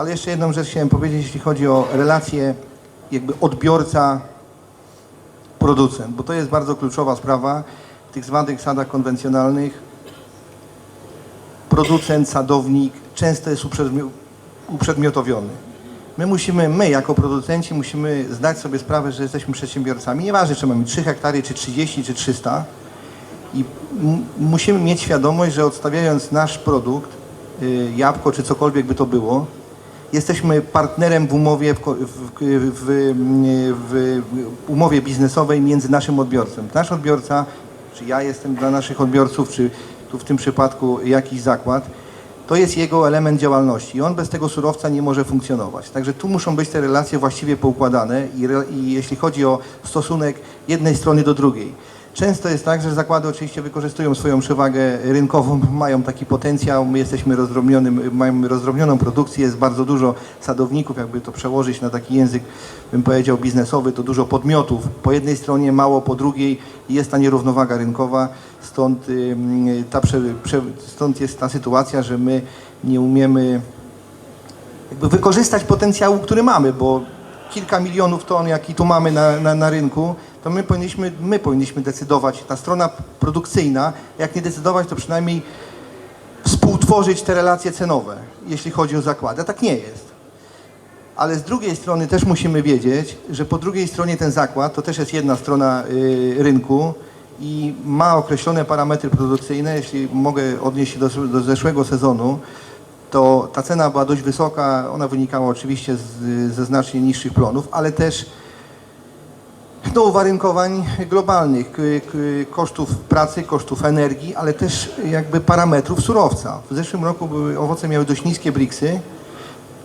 Ale jeszcze jedną rzecz chciałem powiedzieć, jeśli chodzi o relację jakby odbiorca producent, bo to jest bardzo kluczowa sprawa w tych zwanych sadach konwencjonalnych. Producent, sadownik często jest uprzedmio- uprzedmiotowiony. My musimy, my jako producenci musimy zdać sobie sprawę, że jesteśmy przedsiębiorcami. Nieważne, czy mamy 3 hektary, czy 30, czy 300. I musimy mieć świadomość, że odstawiając nasz produkt, y, jabłko czy cokolwiek by to było, jesteśmy partnerem w umowie, w, w, w, w umowie biznesowej między naszym odbiorcą. Nasz odbiorca, czy ja jestem dla naszych odbiorców, czy tu w tym przypadku jakiś zakład, to jest jego element działalności i on bez tego surowca nie może funkcjonować. Także tu muszą być te relacje właściwie poukładane i, re, i jeśli chodzi o stosunek jednej strony do drugiej. Często jest tak, że zakłady oczywiście wykorzystują swoją przewagę rynkową, mają taki potencjał, my jesteśmy rozdrobnionym, mamy rozdrobnioną produkcję, jest bardzo dużo sadowników, jakby to przełożyć na taki język, bym powiedział biznesowy, to dużo podmiotów. Po jednej stronie mało, po drugiej jest ta nierównowaga rynkowa, stąd, ta stąd jest ta sytuacja, że my nie umiemy jakby wykorzystać potencjału, który mamy, bo kilka milionów ton, jaki tu mamy na, na, na rynku, to my powinniśmy, my powinniśmy decydować, ta strona produkcyjna, jak nie decydować, to przynajmniej współtworzyć te relacje cenowe, jeśli chodzi o zakłady. A tak nie jest. Ale z drugiej strony też musimy wiedzieć, że po drugiej stronie ten zakład to też jest jedna strona y, rynku i ma określone parametry produkcyjne. Jeśli mogę odnieść się do, do zeszłego sezonu, to ta cena była dość wysoka. Ona wynikała oczywiście z, ze znacznie niższych plonów, ale też do uwarunkowań globalnych, kosztów pracy, kosztów energii, ale też jakby parametrów surowca. W zeszłym roku były, owoce miały dość niskie briksy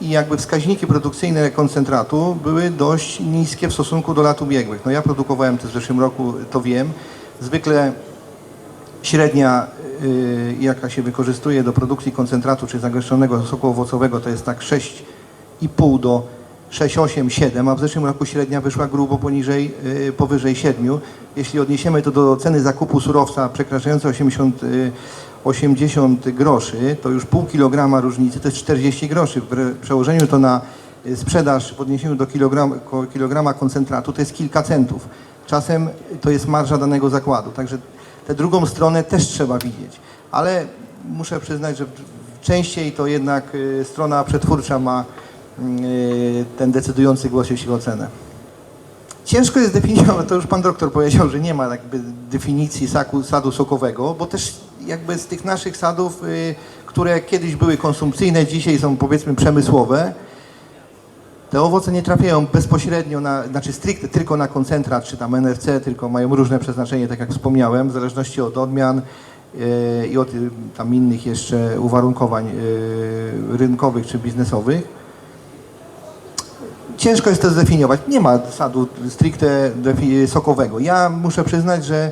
i jakby wskaźniki produkcyjne koncentratu były dość niskie w stosunku do lat ubiegłych. No ja produkowałem to w zeszłym roku, to wiem. Zwykle średnia, y, jaka się wykorzystuje do produkcji koncentratu czy zagęszczonego soku owocowego, to jest tak 6,5 do 6, 8, 7, a w zeszłym roku średnia wyszła grubo poniżej, y, powyżej 7. Jeśli odniesiemy to do ceny zakupu surowca przekraczającej 80, y, 80 groszy, to już pół kilograma różnicy to jest 40 groszy. W przełożeniu to na y, sprzedaż w odniesieniu do kilogram, ko- kilograma koncentratu to jest kilka centów. Czasem to jest marża danego zakładu. Także tę drugą stronę też trzeba widzieć. Ale muszę przyznać, że częściej to jednak y, strona przetwórcza ma y, ten decydujący głos, jeśli o cenę. Ciężko jest definiować, to już pan doktor powiedział, że nie ma jakby definicji saku, sadu sokowego, bo też jakby z tych naszych sadów, y, które kiedyś były konsumpcyjne, dzisiaj są powiedzmy przemysłowe, te owoce nie trafiają bezpośrednio na, znaczy stricte tylko na koncentrat, czy tam NFC, tylko mają różne przeznaczenie, tak jak wspomniałem, w zależności od odmian y, i od y, tam innych jeszcze uwarunkowań rynkowych czy biznesowych. Ciężko jest to zdefiniować. Nie ma sadu stricte sokowego. Ja muszę przyznać, że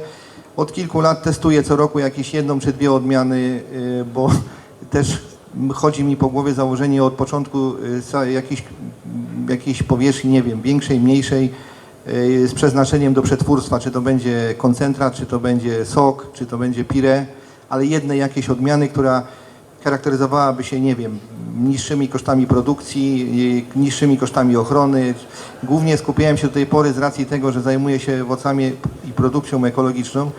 od kilku lat testuję co roku jakieś jedną czy dwie odmiany, y, bo też chodzi mi po głowie założenie od początku y, jakiejś, jakiejś powierzchni, nie wiem, większej, mniejszej, y, z przeznaczeniem do przetwórstwa, czy to będzie koncentrat, czy to będzie sok, czy to będzie pire, ale jednej jakiejś odmiany, która charakteryzowałaby się, nie wiem, niższymi kosztami produkcji, niższymi kosztami ochrony. Głównie skupiałem się do tej pory z racji tego, że zajmuję się owocami i produkcją ekologiczną.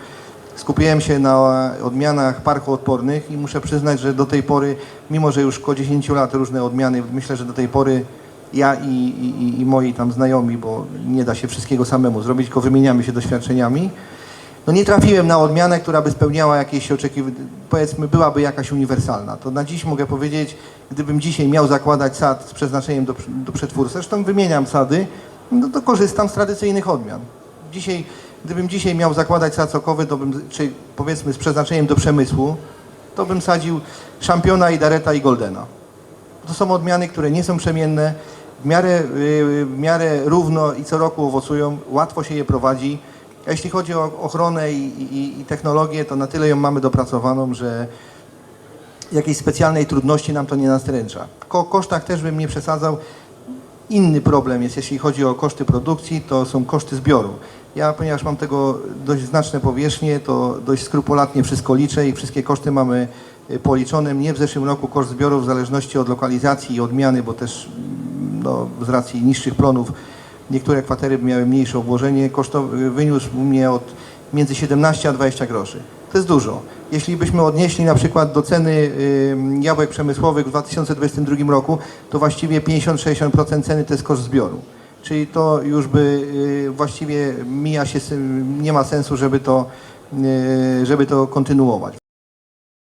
Skupiałem się na odmianach parchoodpornych i muszę przyznać, że do tej pory, mimo że już około 10 lat różne odmiany, myślę, że do tej pory ja i, i, i moi tam znajomi, bo nie da się wszystkiego samemu zrobić, tylko wymieniamy się doświadczeniami. No nie trafiłem na odmianę, która by spełniała jakieś oczekiwania, powiedzmy byłaby jakaś uniwersalna. To na dziś mogę powiedzieć, gdybym dzisiaj miał zakładać sad z przeznaczeniem do, do przetwórstwa, zresztą wymieniam sady, no to korzystam z tradycyjnych odmian. Dzisiaj, gdybym dzisiaj miał zakładać sad sokowy, to bym, czy powiedzmy z przeznaczeniem do przemysłu, to bym sadził szampiona i dareta i goldena. To są odmiany, które nie są przemienne, w miarę, yy, w miarę równo i co roku owocują, łatwo się je prowadzi. A jeśli chodzi o ochronę i, i, i technologię, to na tyle ją mamy dopracowaną, że jakiejś specjalnej trudności nam to nie nastręcza. Ko kosztach też bym nie przesadzał. Inny problem jest, jeśli chodzi o koszty produkcji, to są koszty zbioru. Ja, ponieważ mam tego dość znaczne powierzchnie, to dość skrupulatnie wszystko liczę i wszystkie koszty mamy y, policzone. Mnie w zeszłym roku koszt zbioru w zależności od lokalizacji i odmiany, bo też mm, no, z racji niższych plonów niektóre kwatery miały mniejsze obłożenie, kosztowy wyniósł mnie od między 17 a 20 groszy. To jest dużo. Jeśli byśmy odnieśli na przykład do ceny jabłek przemysłowych w 2022 roku, to właściwie 50-60% ceny to jest koszt zbioru. Czyli to już by y, właściwie mija się, nie ma sensu, żeby to, y, żeby to kontynuować.